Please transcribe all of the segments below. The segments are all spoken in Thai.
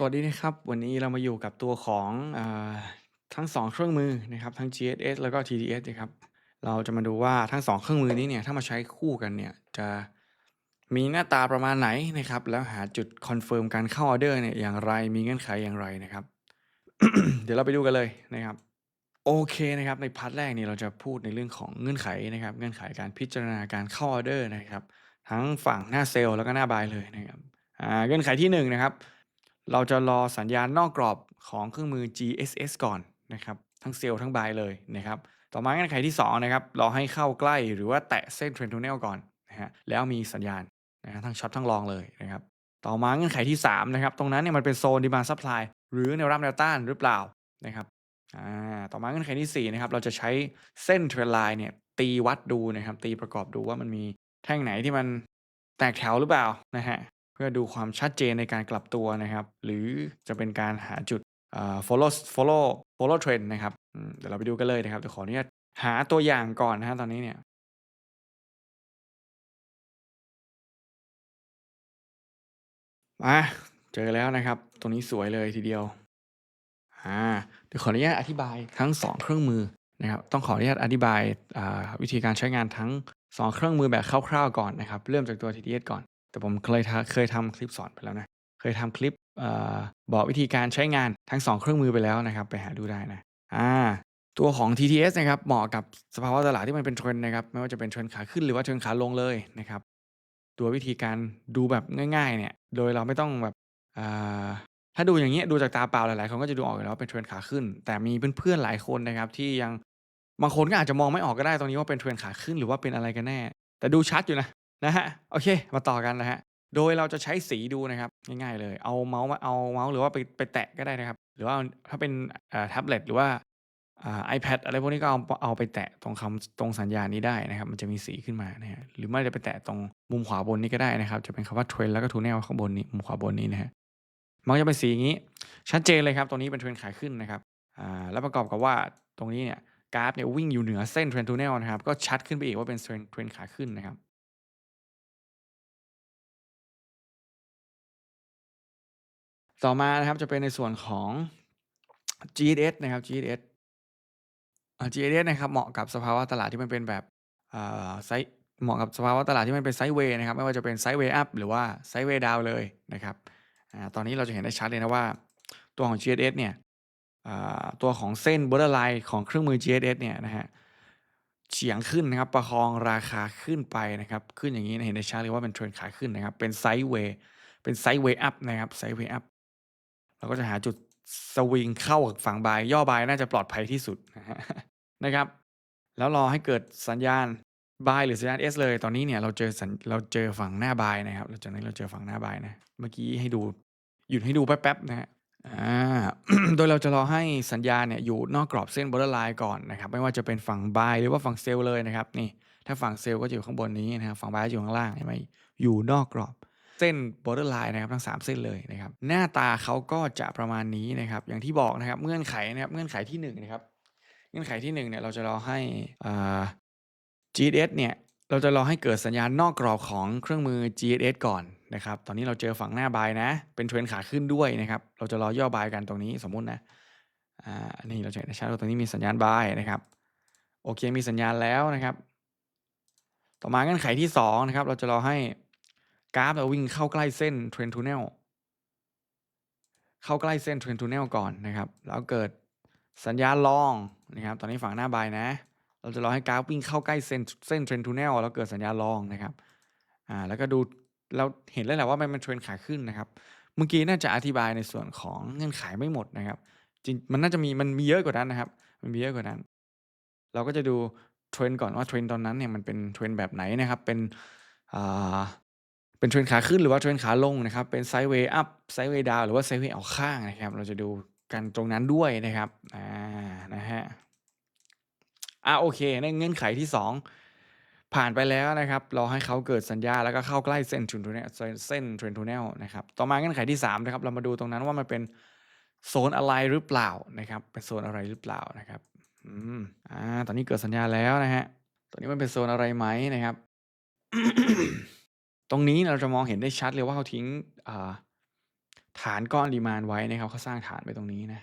สวัสดีนะครับ วันนี้เรามาอยู่กับตัวของอทั้ง 2 เครื่องมือนะครับ ทั้ง GSS แล้วก็ TTS นะครับ เราจะมาดูว่าทั้ง 2 เครื่องมือนี้เนี่ยถ้ามาใช้คู่กันเนี่ยจะมีหน้าตาประมาณไหนนะครับ แล้วหาจุดคอนเฟิร์มการเข้าออเดอร์เนี่ยอย่างไรมีเงื่อนไขอย่างไรนะครับ เดี๋ยวเราไปดูกันเลยนะครับ โอเคนะครับในพาร์ทแรกเนี่ยเราจะพูดในเรื่องของเงื่อนไขนะครับ เงื่อนไขการพิจารณาการเข้าออเดอร์นะครับ ทั้งฝั่งหน้าเซลล์แล้วก็หน้าบายเลยนะครับเงื่อนไขที่1นะครับ เราจะรอสัญญาณนอกกรอบของเครื่องมือ GSS ก่อนนะครับ ทั้งเซลล์ทั้งบายเลยนะครับ ต่อมาเงื่อนไขที่2นะครับรอให้เข้าใกล้หรือว่าแตะเส้น Trend Tunnel ก่อนนะฮะแล้วมีสัญญาณนะฮะทั้งช็อตทั้งลองเลยนะครับ ต่อมาเงื่อนไขที่3นะครับตรงนั้นเนี่ยมันเป็นโซน Demand Supply หรือแนวรับแนวต้านหรือเปล่านะครับอ่าต่อมาเงื่อนไขที่4นะครับเราจะใช้เส้น Trend Line เนี่ยตีวัดดูนะครับตีประกอบดูว่ามันมีแท่งไหนที่มันแตกแถวหรือเปล่านะฮะ พื่อดูความชัดเจนในการกลับตัวนะครับ หรือจะเป็นการหาจุด follow follow follow trend นะครับเดี๋ยวเราไปดูกันเลยนะครับเดี๋ยวขออนุญาตหาตัวอย่างก่อนนะครับตอนนี้เนี่ยมาเจอแล้วนะครับ ตรงนี้สวยเลยทีเดียวอ่าเดี๋ยวขออนุญาตอธิบายทั้ง 2 เครื่องมือนะครับ ต้องขออนุญาตอธิบายวิธีการใช้งานทั้ง 2 เครื่องมือแบบคร่าวๆก่อนนะครับ เริ่มจากตัว TTS ก่อน แต่ผมเคยทาเคยทำคลิปสอนไปแล้วนะ เคยทำคลิปออบอกวิธีการใช้งานทั้ง 2 เครื่องมือไปแล้วนะครับ ไปหาดูได้นะอ่าตัวของ TTS นะครับเหมาะกับสภาวะตลาดที่มันเป็นเทรนด์นะครับ ไม่ว่าจะเป็นเทรนด์ขาขึ้นหรือว่าเทรนด์ขาลงเลยนะครับ ตัววิธีการดูแบบง่ายๆเนี่ย โดยเราไม่ต้องแบบถ้าดูอย่างเงี้ยดูจากตาเปล่าหลายๆคนก็จะดูออกอยู่แล้วว่าเป็นเทรนด์ขาขึ้น แต่มีเพื่อนๆหลายคนนะครับที่ยังบางคนก็อาจจะมองไม่ออกก็ได้ตรงนี้ว่าเป็นเทรนด์ขาขึ้นหรือว่าเป็นอะไรกันแน่ แต่ดูชัดอยู่นะ นะฮะโอเค มาต่อกันนะฮะโดยเราจะใช้สีดูนะครับง่ายๆเลย เอาเมาส์มาเอาเมาส์หรือว่าไปไปแตะก็ได้นะครับ หรือว่าถ้าเป็นแท็บเล็ตหรือว่าไอ่า iPad อะไรพวกนี้ก็เอาเอาไปแตะตรงคำตรงสัญญาณนี้ได้นะครับ มันจะมีสีขึ้นมานะฮะหรือไม่จะไปแตะตรงมุมขวาบนนี้ก็ได้นะครับ จะเป็นคำว่า Trend แล้วก็ Tunnel ข้างบนนี้มุมขวาบนนี้นะฮะมันจะเป็นสีอย่างนี้ ชัดเจนเลยครับตรงนี้เป็นเทรนขาขึ้นนะครับอ่าแล้วประกอบกับว่าตรงนี้เนี่ยกราฟเนี่ยวิ่งอยู่เหนือเส้น Trend Tunnel นะครับก็ชัดขึ้นไปอีกว่าเป็นเทรนเทรนขาขึ้นนะครับ ต่อมานะครับจะเป็นในส่วนของ GSS นะครับ GSS GSS นะครับเหมาะกับสภาวะตลาดที่มันเป็นแบบไซเหมาะกับสภาวะตลาดที่มันเป็นไซด์เวย์นะครับ ไม่ว่าจะเป็นไซด์เวย์อัพหรือว่าไซด์เวย์ดาวเลยนะครับอตอนนี้เราจะเห็นได้ชัดเลยนะว่า ตัวของ GSS เนี่ยตัวของเส้น borderline ของเครื่องมือ G S เนี่ยนะฮะเฉียงขึ้นนะครับประคองราคาขึ้นไปนะครับ ขึ้นอย่างนี้เห็นได้ชัดเลยว่าเป็นเทรนขาขึ้นนะครับ เป็นไซด์เวย์เป็นไซด์เวย์อัพนะครับไซด์เวย์อัพ เราก็จะหาจุดสวิงเข้ากับฝั่งบายย่อบายน่าจะปลอดภัยที่สุดนะครับ แล้วรอให้เกิดสัญญาณบายหรือสัญญาณ S เลย ตอนนี้เนี่ยเราเจอสัญเราเจอฝั่งหน้าบายนะครับเราจากนั้นเราเจอฝั่งหน้าบายนะ เมื่อกี้ให้ดูหยุดให้ดูแป๊บๆนะฮะอ่าโดยเราจะรอให้สัญญาณเนี่ยอยู่นอกกรอบเส้น borderline ก่อนนะครับไม่ว่าจะเป็นฝั่งบายหรือว่าฝั่งเซลล์เลยนะครับนี่ถ้าฝั่งเซลล์ก็จะอยู่ข้างบนนี้นะครับฝั่งบายอยู่ข้างล่างเห็นไหมอยู่นอกกรอบ เส้น borderline นะครับทั้ง 3 เส้นเลยนะครับหน้าตาเขาก็จะประมาณนี้นะครับ อย่างที่บอกนะครับเงื่อนไขนะครับเงื่อนไขที่1นะครับเงื่อนไขที่1เนี่ยเราจะรอให้ GSS เนี่ยเราจะรอให้เกิดสัญญาณนอกกรอบของเครื่องมือ GSS ก่อนนะครับ ตอนนี้เราเจอฝั่งหน้าบายนะ เป็นเทรนขาขึ้นด้วยนะครับ เราจะรอย่อบายกันตรงนี้สมมุตินะอ่านี่เราจะเห็นชัดว่าตรงนี้มีสัญญาณบายนะครับ โอเคมีสัญญาณแล้วนะครับ ต่อมาเงื่อนไขที่2นะครับ เราจะรอให้ กราฟเราวิ่งเข้าใกล้เส้น Trend Tunnel เข้าใกล้เส้น Trend Tunnel ก่อนนะครับ แล้วเกิดสัญญาณลองนะครับ ตอนนี้ฝั่งหน้าบายนะ เราจะรอให้กราฟวิ่งเข้าใกล้เส้นเส้น Trend Tunnel แล้วเกิดสัญญาณลองนะครับ อ่า แล้วก็ดูเราเห็นแล้วแหละว่ามันเป็นเทรนขาขึ้นนะครับ เมื่อกี้น่าจะอธิบายในส่วนของเงื่อนไขไม่หมดนะครับ จริง มันน่าจะมี มันมีเยอะกว่านั้นนะครับ มันมีเยอะกว่านั้น เราก็จะดูเทรนก่อนว่าเทรนตอนนั้นเนี่ยมันเป็นเทรนแบบไหนนะครับ เป็นอ่า เป็นเทรนขาขึ้นหรือว่าเทรนขาลงนะครับ เป็นไซด์เวย์อัพไซด์เวย์ดาวหรือว่าไซด์เวย์ออกข้างนะครับ เราจะดูกันตรงนั้นด้วยนะครับอ่านะฮะอ่าโอเคในเงื่อนไขที่ 2 ผ่านไปแล้วนะครับรอให้เขาเกิดสัญญาแล้วก็เข้าใกล้เส้นเทรนทูเนลเส้นเทรนทูเนลนะครับต่อมาเงื่อนไขที่3นะครับเรามาดูตรงนั้นว่ามันเป็นโซนอะไรหรือเปล่านะครับ เป็นโซนอะไรหรือเปล่านะครับอืมอ่าตอนนี้เกิดสัญญาแล้วนะฮะตอนนี้มันเป็นโซนอะไรไหมนะครับ ตรงนี้เราจะมองเห็นได้ชัดเลยว่าเขาทิ้งฐานก้อนดีมานไว้นะครับเขาสร้างฐานไปตรงนี้นะ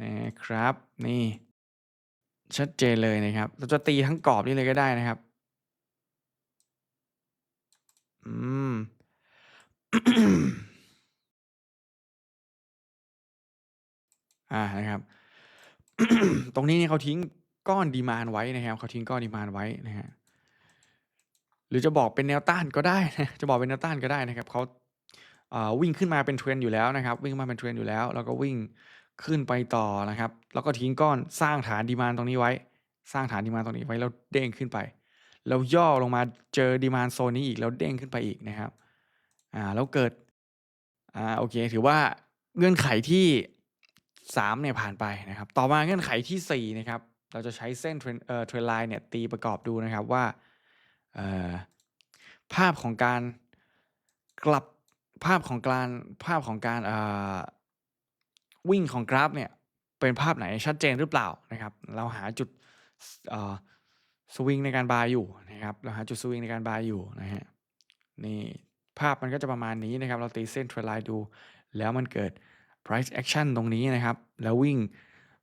นะครับนี่ชัดเจนเลยนะครับ เราจะตีทั้งกรอบนี่เลยก็ได้นะครับ อืมอ่านะครับ ตรงนี้เนี่ยเขาทิ้งก้อนดีมานไว้นะครับเขาทิ้งก้อนดีมานไว้นะฮะ หรือจะบอกเป็นแนวต้านก็ได้นะจะบอกเป็นแนวต้านก็ได้นะครับเขาวิ่งขึ้นมาเป็นเทรนอยู่แล้วนะครับ วิ่งมาเป็นเทรนอยู่แล้ว แล้วก็วิ่งขึ้นไปต่อนะครับ แล้วก็ทิ้งก้อนสร้างฐานดีมานตรงนี้ไว้ สร้างฐานดีมานตรงนี้ไว้แล้วเด้งขึ้นไปแล้วย่อลงมาเจอดีมานโซนนี้อีกแล้วเด้งขึ้นไปอีกนะครับอ่าแล้วเกิดอ่าโอเค ถือว่าเงื่อนไขที่สามเนี่ยผ่านไปนะครับ ต่อมาเงื่อนไขที่สี่นะครับเราจะใช้เส้นเทรนเอ่อเทรนไลน์เนี่ยตีประกอบดูนะครับว่า ภาพของการกลับภาพของการภาพของการวิ่งของกราฟเนี่ยเป็นภาพไหนชัดเจนหรือเปล่านะครับ เราหาจุดสวิงในการบายอยู่นะครับเราหาจุดสวิงในการบายอยู่นะฮะนี่ภาพมันก็จะประมาณนี้นะครับ เราตีเส้นเทรนไลน์ดู แล้วมันเกิด price action ตรงนี้นะครับ แล้ววิ่ง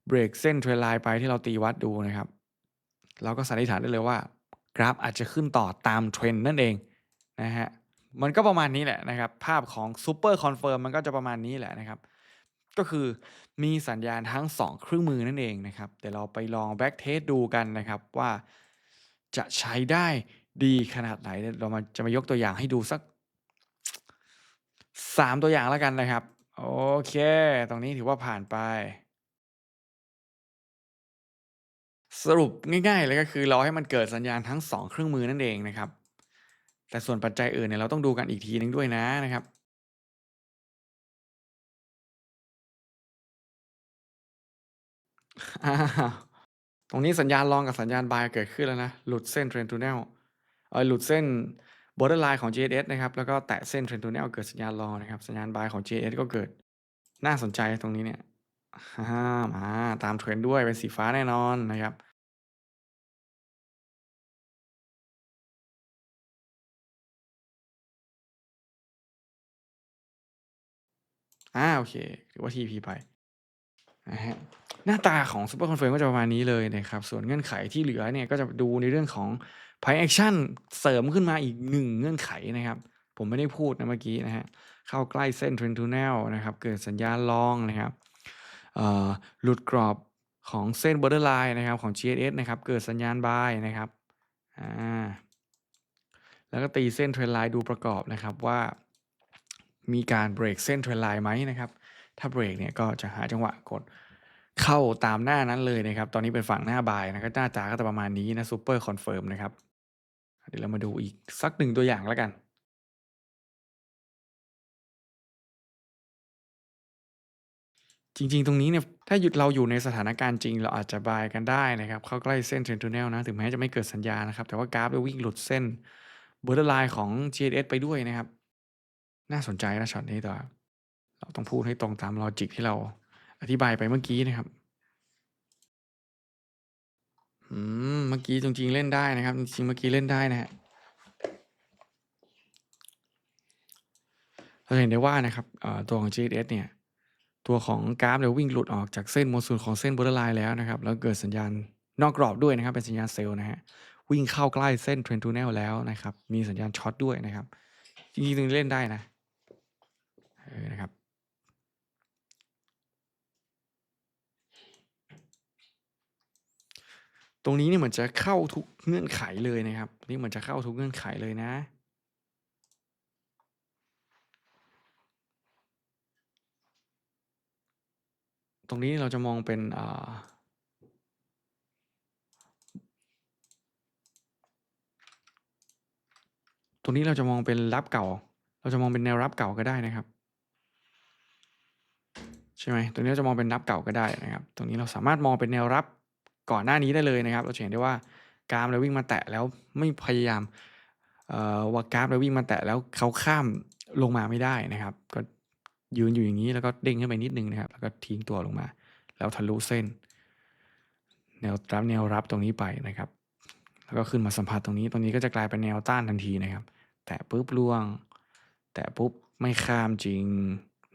เบรกเส้นเทรนไลน์ไปที่เราตีวัดดูนะครับ เราก็สันนิษฐานได้เลยว่า กราฟอาจจะขึ้นต่อตามเทรนด์นั่นเองนะฮะมันก็ประมาณนี้แหละนะครับ ภาพของ Super Confirm มันก็จะประมาณนี้แหละนะครับ ก็คือมีสัญญาณทั้ง 2 เครื่องมือนั่นเองนะครับ เดี๋ยวเราไปลอง back test ดูกันนะครับว่าจะใช้ได้ดีขนาดไหน เรามาจะมายกตัวอย่างให้ดูสักสามตัวอย่างแล้วกันนะครับ โอเค ตรงนี้ถือว่าผ่านไป สรุปง่ายๆเลยก็คือรอให้มันเกิดสัญญาณทั้ง 2 เครื่องมือนั่นเองนะครับ แต่ส่วนปัจจัยอื่นเนี่ยเราต้องดูกันอีกทีนึงด้วยนะนะครับตรงนี้สัญญาณรองกับสัญญาณบายเกิดขึ้นแล้วนะ หลุดเส้น Trend Tunnel เออหลุดเส้น borderline ของ GSS นะครับ แล้วก็แตะเส้น Trend Tunnel เกิดสัญญาณรองนะครับ สัญญาณบายของ GSS ก็เกิดน่าสนใจตรงนี้เนี่ยอามาตามเทรนด้วยเป็นสีฟ้าแน่นอนนะครับ อาโอเคถือว่า TP ไปนะฮะหน้าตาของ Super Confirm ก็จะประมาณนี้เลยนะครับ ส่วนเงื่อนไขที่เหลือเนี่ยก็จะดูในเรื่องของ p i Action เสริมขึ้นมาอีก1เงื่อนไขนะครับ ผมไม่ได้พูดนะเมื่อกี้นะฮะเข้าใกล้เส้น Trend Tunnel นะครับ เกิดสัญญาณรองนะครับหลุดกรอบของเส้น Borderline นะครับของ GSS นะครับเกิดสัญญาณ Buy นะครับอาแล้วก็ตีเส้น Trend Line ดูประกอบนะครับว่า มีการเบรกเส้น Trend Line ไหมนะครับ ถ้าเบรกเนี่ยก็จะหาจังหวะกดเข้าตามหน้านั้นเลยนะครับ ตอนนี้เป็นฝั่งหน้าบายนะก็หน้าตาก็จะประมาณนี้นะ Super Confirm นะครับ เดี๋ยวเรามาดูอีกสักหนึ่งตัวอย่างแล้วกันจริงๆ ตรงนี้เนี่ยถ้าหยุดเราอยู่ในสถานการณ์จริง เราอาจจะบายกันได้นะครับ เข้าใกล้เส้น Trend Tunnel นะ ถึงแม้จะไม่เกิดสัญญานะครับ แต่ว่ากราฟได้วิ่งหลุดเส้น Borderline ของ GS ไปด้วยนะครับ น่าสนใจนะช็อตนี้แต่เราต้องพูดให้ตรงตามลอจิกที่เราอธิบายไปเมื่อกี้นะครับอืมเมื่อกี้จริงๆเล่นได้นะครับ จริงเมื่อกี้เล่นได้นะครับเราเห็นได้ว่านะครับตัวของ GSS เนี่ย ตัวของกราฟเนี่ยวิ่งหลุดออกจากเส้นโมซูลของเส้น Borderline แล้วนะครับ แล้วเกิดสัญญาณนอกกรอบด้วยนะครับ เป็นสัญญาณเซลล์นะฮะวิ่งเข้าใกล้เส้น Trend Tunnel แล้วนะครับ มีสัญญาณช็อตด้วยนะครับ จริงๆตรงเล่นได้นะ นะครับตรงนี้เนี่ยมือนจะเข้าทุกเงื่อนไขเลยนะครับ นี่มือนจะเข้าทุกเงื่อนไขเลยนะ ตรงนี้เราจะมองเป็นตรงนี้เราจะมองเป็นรับเก่า เราจะมองเป็นแนวรับเก่าก็ได้นะครับ ใช่ไหมตรงนี้เราจะมองเป็นรับเก่าก็ได้นะครับ ตรงนี้เราสามารถมองเป็นแนวรับก่อนหน้านี้ได้เลยนะครับ เราจะเห็นได้ว่ากราฟเราวิ่งมาแตะแล้วไม่พยายามว่ากราฟเราวิ่งมาแตะแล้วเขาข้ามลงมาไม่ได้นะครับ ก็ยืนอยู่อย่างงี้แล้วก็เด้งขึ้นไปนิดนึงนะครับ แล้วก็ทิ้งตัวลงมา แล้วทะลุเส้น แนวรับแนวรับตรงนี้ไปนะครับ แล้วก็ขึ้นมาสัมผัสตรงนี้ ตรงนี้ก็จะกลายเป็นแนวต้านทันทีนะครับ แตะปุ๊บร่วง แตะปุ๊บไม่ข้ามจริง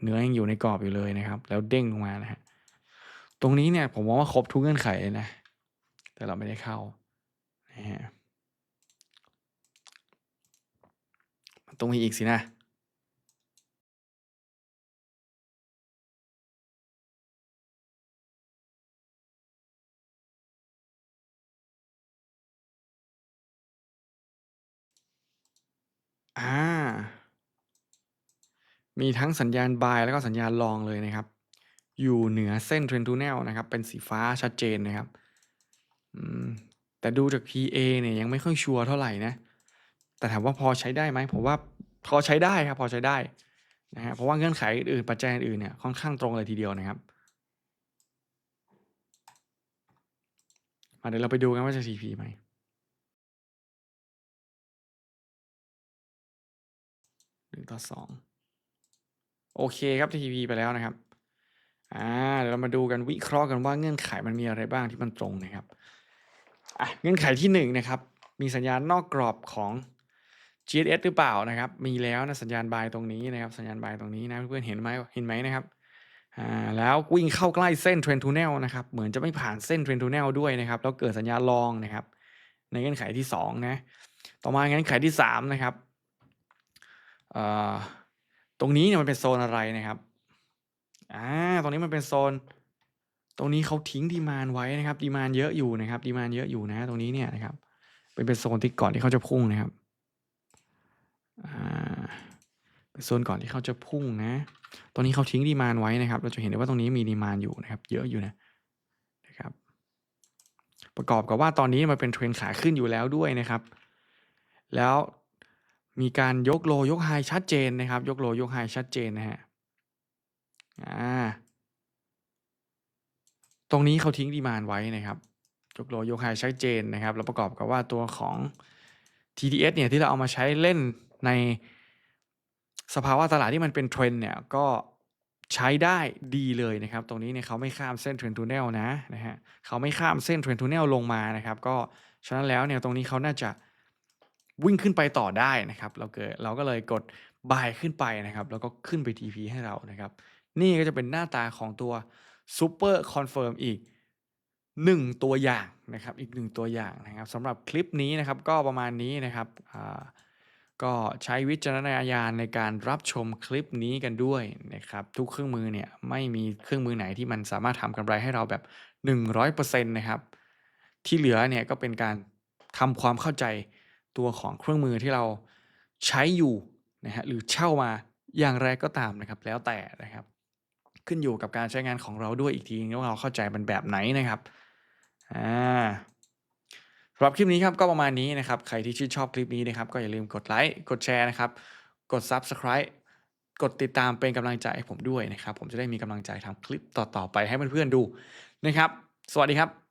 เนื้อยังอยู่ในกรอบอยู่เลยนะครับ แล้วเด้งลงมานะฮะตรงนี้เนี่ยผมมองว่าครบทุกเงื่อนไขเลยนะ แต่เราไม่ได้เข้านะฮะมันต้องมีอีกสินะอ่า มีทั้งสัญญาณ buy แล้วก็สัญญาณ long เลยนะครับ อยู่เหนือเส้น Trend Tunnel นะครับ เป็นสีฟ้าชัดเจนนะครับแต่ดูจาก PA เนี่ยยังไม่ค่อยชัวร์เท่าไหร่นะ แต่ถามว่าพอใช้ได้ไหมผมว่าพอใช้ได้ครับ พอใช้ได้นะครับเพราะว่าเงื่อนไขอื่นๆปัจจัยอื่นๆเนี่ยค่อนข้างตรงเลยทีเดียวนะครับมาเดี๋ยวเราไปดูกันว่าจะ TP ไหม1:2 โอเคครับ TP ไปแล้วนะครับอาเดี๋ยวเรามาดูกันวิเคราะห์กันว่าเงื่อนไขมันมีอะไรบ้างที่มันตรงนะครับอะเงื่อนไขที่1นนะครับ มีสัญญาณนอกกรอบของ GSS หรือเปล่านะครับ มีแล้วนะสัญญาณ buy ตรงนี้นะครับ สัญญาณ buy ตรงนี้นะเพื่อนเห็นไหมเห็นไหมนะครับอ่าแล้ววิ่งเข้าใกล้เส้น Trend Tunnel นะครับเหมือนจะไม่ผ่านเส้น Trend Tunnel ด้วยนะครับแล้วเกิดสัญญาณ long นะครับ ในเงื่อนไขที่2นะต่อมาเงื่อนไขที่3นะครับเอ่อ ตรงนี้เนี่ยมันเป็นโซนอะไรนะครับ อ่า ตรงนี้มันเป็นโซน ตรงนี้เขาทิ้ง Demand ไว้นะครับ Demand เยอะอยู่นะครับ Demand เยอะอยู่นะ ตรงนี้เนี่ยนะครับ เป็นเป็นโซนที่ก่อนที่เขาจะพุ่งนะครับอาเป็นโซนก่อนที่เขาจะพุ่งนะ ตรงนี้เขาทิ้ง Demand ไว้นะครับ เราจะเห็นได้ว่าตรงนี้มี Demand อยู่นะครับ เยอะอยู่นะ นะครับ ประกอบกับว่าตอนนี้มันเป็น Trend ขาขึ้นอยู่แล้วด้วยนะครับ แล้ว มีการยก Low ยก High ชัดเจนนะครับ ยก Low ยก High ชัดเจนนะครับอาตรงนี้เขาทิ้ง Demand ไว้นะครับ ยก Low ยก High ชัดเจนนะครับแล้วประกอบกับว่าตัวของ TTS เนี่ยที่เราเอามาใช้เล่นในสภาวะตลาดที่มันเป็น Trend เนี่ยก็ใช้ได้ดีเลยนะครับ ตรงนี้เนี่ยเขาไม่ข้ามเส้น Trend Tunnel นะนะครับเขาไม่ข้ามเส้น Trend Tunnel ลงมานะครับ ก็ฉะนั้นแล้วเนี่ยตรงนี้เขาน่าจะ วิ่งขึ้นไปต่อได้นะครับ เราเกิดเราก็เลยกด buy ขึ้นไปนะครับ แล้วก็ขึ้นไป TP ให้เรานะครับ นี่ก็จะเป็นหน้าตาของตัว Super Confirm อีก 1 ตัวอย่างนะครับ อีก 1 ตัวอย่างนะครับสำหรับคลิปนี้นะครับ ก็ประมาณนี้นะครับก็ใช้วิจารณญาณในการรับชมคลิปนี้กันด้วยนะครับ ทุกเครื่องมือเนี่ยไม่มีเครื่องมือไหนที่มันสามารถทำกำไรให้เราแบบ 100%นะครับ ที่เหลือเนี่ยก็เป็นการทำความเข้าใจ ตัวของเครื่องมือที่เราใช้อยู่นะครับหรือเช่ามาอย่างไรก็ตามนะครับ แล้วแต่นะครับ ขึ้นอยู่กับการใช้งานของเราด้วยอีกทีนึงว่าเราเข้าใจมันแบบไหนนะครับอ่าสำหรับคลิปนี้ครับก็ประมาณนี้นะครับ ใครที่ชื่นชอบคลิปนี้นะครับ ก็อย่าลืมกดไลก์กดแชร์นะครับ กด Subscribe กดติดตามเป็นกำลังใจให้ผมด้วยนะครับ ผมจะได้มีกำลังใจทำคลิปต่อๆไปให้เพื่อนๆดูนะครับ สวัสดีครับ